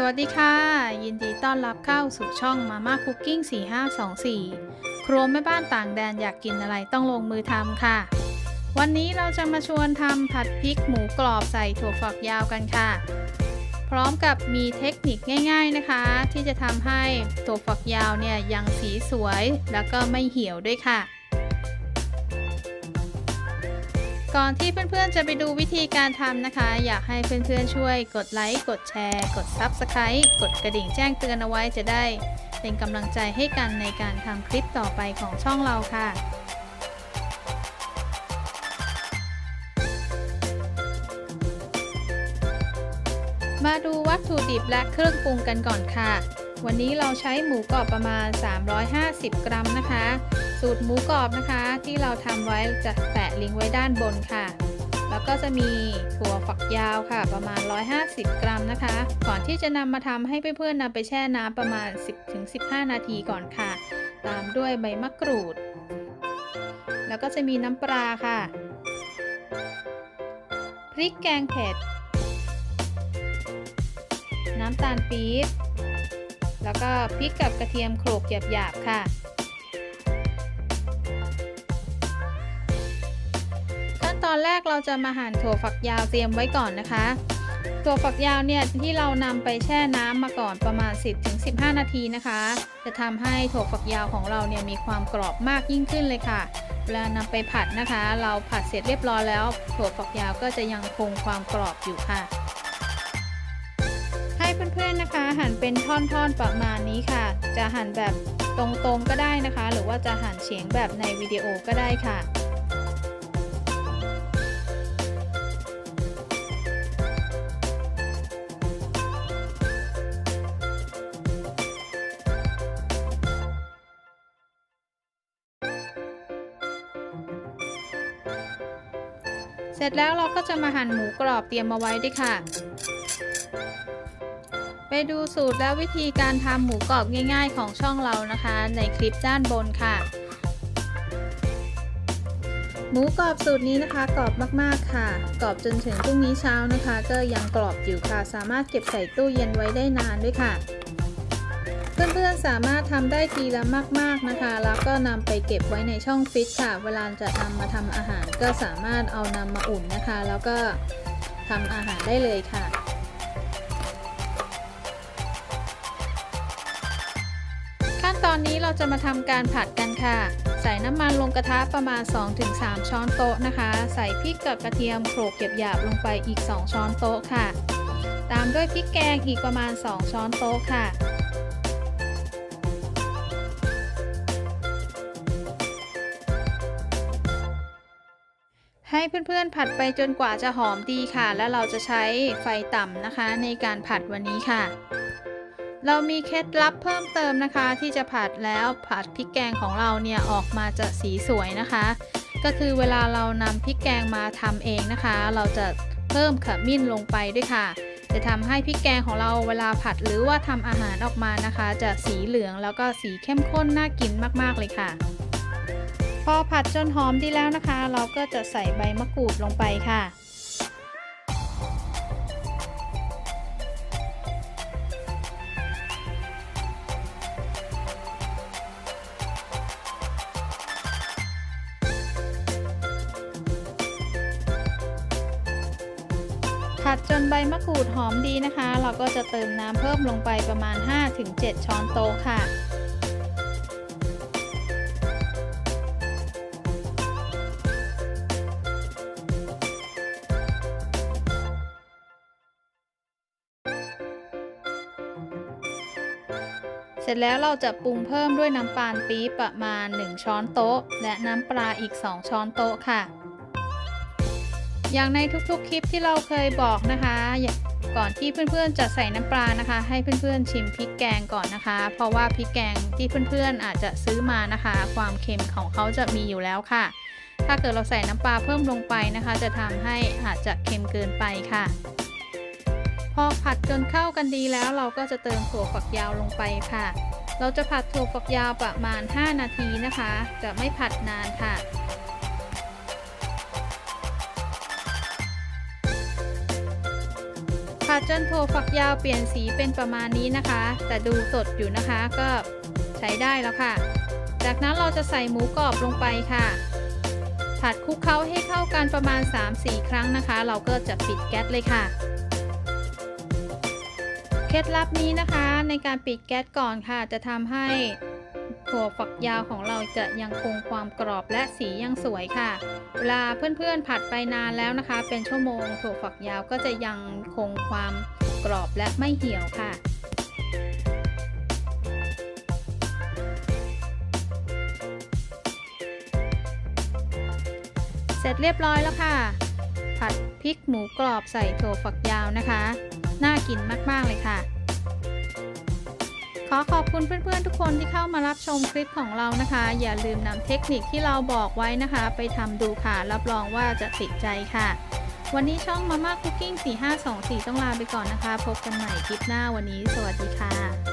สวัสดีค่ะ ยินดีต้อนรับเข้าสู่ช่องมาม่าคุกกิ้ง 4524 ครัวแม่บ้านต่างแดนอยากกินอะไรต้องลงมือทำค่ะ วันนี้เราจะมาชวนทำผัดพริกหมูกรอบใส่ถั่วฝักยาวกันค่ะ พร้อมกับมีเทคนิคง่าย ๆนะคะ ที่จะทำให้ถั่วฝักยาวเนี่ยยังสีสวยแล้วก็ไม่เหี่ยวด้วยค่ะ ก่อนที่เพื่อนๆจะไปดูวิธีการทำนะคะ อยากให้เพื่อนๆช่วยกดไลค์กดแชร์ กด Subscribe กดกระดิ่งแจ้งเตือนเอาไว้จะได้ เป็นกำลังใจให้กันในการทำคลิปต่อไปของช่องเราค่ะมาดูวัตถุดิบและเครื่องปรุงกันก่อนค่ะ วันนี้เราใช้หมูกรอบประมาณ 350 กรัมนะคะ สูตรหมูกรอบนะคะ ที่เราทำไว้จะแปะลิงก์ไว้ด้านบนค่ะ แล้วก็จะมีถั่วฝักยาวค่ะ ประมาณ 150 กรัมนะคะ ก่อนที่จะนำมาทำให้เพื่อนๆนำไปแช่น้ำประมาณ 10-15 นาทีก่อนค่ะ ตามด้วยใบมะกรูด แล้วก็จะมีน้ำปลาค่ะ พริกแกงเผ็ด น้ำตาลปี๊บแล้วก็พริกกับกระเทียมโขลกหยาบๆค่ะ ตอนแรกเราจะมาหั่นถั่วฝักยาวเตรียมไว้ก่อนนะคะ ถั่วฝักยาวเนี่ยที่เรานำไปแช่น้ำมาก่อนประมาณ 10-15 นาทีนะคะ จะทำให้ถั่วฝักยาวของเราเนี่ยมีความกรอบมากยิ่งขึ้นเลยค่ะเวลานำไปผัดนะคะ เราผัดเสร็จเรียบร้อยแล้ว ถั่วฝักยาวก็จะยังคงความกรอบอยู่ค่ะ ให้เพื่อนๆนะคะ หั่นเป็นท่อนๆประมาณนี้ค่ะ จะหั่นแบบตรงๆก็ได้นะคะ หรือว่าจะหั่นเฉียงแบบในวิดีโอก็ได้ค่ะ เสร็จแล้วเราก็จะมาหั่นหมูกรอบเตรียมมาไว้ด้วยค่ะ ไปดูสูตรและวิธีการทำหมูกรอบง่าย ๆ ของช่องเรานะคะ ในคลิปด้านบนค่ะ หมูกรอบสูตรนี้นะคะกรอบมากๆค่ะ กรอบจนถึงพรุ่งนี้เช้านะคะ ก็ยังกรอบอยู่ค่ะ สามารถเก็บใส่ตู้เย็นไว้ได้นานด้วยค่ะ เพื่อนๆสามารถทำได้ทีละมาก ๆนะคะ แล้วก็นำไปเก็บไว้ในช่องฟิตค่ะ เวลาจะนำมาทำอาหารก็สามารถเอานำมาอุ่นนะคะ แล้วก็ทำอาหารได้เลยค่ะขั้นตอนนี้เราจะมาทำการผัดกันค่ะ ใส่น้ำมันลงกระทะประมาณ 2-3 ช้อนโต๊ะนะคะ ใส่พริกกับกระเทียมโขลกหยาบๆลงไปอีก 2 ช้อนโต๊ะค่ะ ตามด้วยพริกแกงอีกประมาณ 2 ช้อนโต๊ะค่ะ ให้เพื่อนๆผัดไปจนกว่าจะหอมดีค่ะ และเราจะใช้ไฟต่ำนะคะ ในการผัดวันนี้ค่ะ เรามีเคล็ดลับเพิ่มเติมนะคะ ที่จะผัดแล้วผัดพริกแกงของเราเนี่ยออกมาจะสีสวยนะคะ ก็คือเวลาเรานำพริกแกงมาทำเองนะคะ เราจะเพิ่มขมิ้นลงไปด้วยค่ะ จะทำให้พริกแกงของเราเวลาผัดหรือว่าทำอาหารออกมานะคะ จะสีเหลืองแล้วก็สีเข้มข้นน่ากินมากๆเลยค่ะ อผัดจนหอมดีแล้วนะคะ เราก็จะใส่ใบมะกรูดลงไปค่ะ ผัดจนใบมะกรูดหอมดีนะคะ เราก็จะเติมน้ำเพิ่มลงไปประมาณ 5-7 ช้อนโต๊ะค่ะ ร็จแล้วเราจะปรุงเพิ่มด้วยน้ำปานปี๊บประมาณ 1 ช้อนโต๊ะ และน้ำปลาอีก 2 ช้อนโต๊ะค่ะ อย่างในทุกๆ คลิปที่เราเคยบอกนะคะ ก่อนที่เพื่อนๆจะใส่น้ำปลานะคะ ให้เพื่อนๆชิมพริกแกงก่อนนะคะ เพราะว่าพริกแกงที่เพื่อนๆอาจจะซื้อมานะคะ ความเค็มของเขาจะมีอยู่แล้วค่ะ ถ้าเกิดเราใส่น้ำปลาเพิ่มลงไปนะคะ จะทำให้อาจจะเค็มเกินไปค่ะ อผัดจนเข้ากันดีแล้วเราก็จะเติมถั่วฝักยาวลงไปค่ะ เราจะผัดถั่วฝักยาวประมาณ 5 นาทีนะคะ จะไม่ผัดนานค่ะผัดจนถั่วฝักยาวเปลี่ยนสีเป็นประมาณนี้นะคะ แต่ดูสดอยู่นะคะก็ใช้ได้แล้วค่ะ จากนั้นเราจะใส่หมูกรอบลงไปค่ะ ผัดคลุกเคล้าให้เข้ากันประมาณ 3-4 ครั้งนะคะ เราก็จะปิดแก๊สเลยค่ะ เคล็ดลับนี้นะคะในการปิดแก๊สก่อนค่ะ จะทำให้ถั่วฝักยาวของเราจะยังคงความกรอบและสียังสวยค่ะ เวลาเพื่อนๆผัดไปนานแล้วนะคะ เป็นชั่วโมงถั่วฝักยาวก็จะยังคงความกรอบและไม่เหี่ยวค่ะเสร็จเรียบร้อยแล้วค่ะ ผัดพริกหมูกรอบใส่ถั่วฝักยาวนะคะ น่ากินมาก ๆ เลยค่ะ ขอขอบคุณเพื่อน ๆ ทุกคนที่เข้ามารับชมคลิปของเรานะคะ อย่าลืมนำเทคนิคที่เราบอกไว้นะคะ ไปทำดูค่ะ รับรองว่าจะติดใจค่ะ วันนี้ช่องมาม่าคุกกิ้ง 4524 ต้องลาไปก่อนนะคะ พบกันใหม่คลิปหน้าวันนี้ สวัสดีค่ะ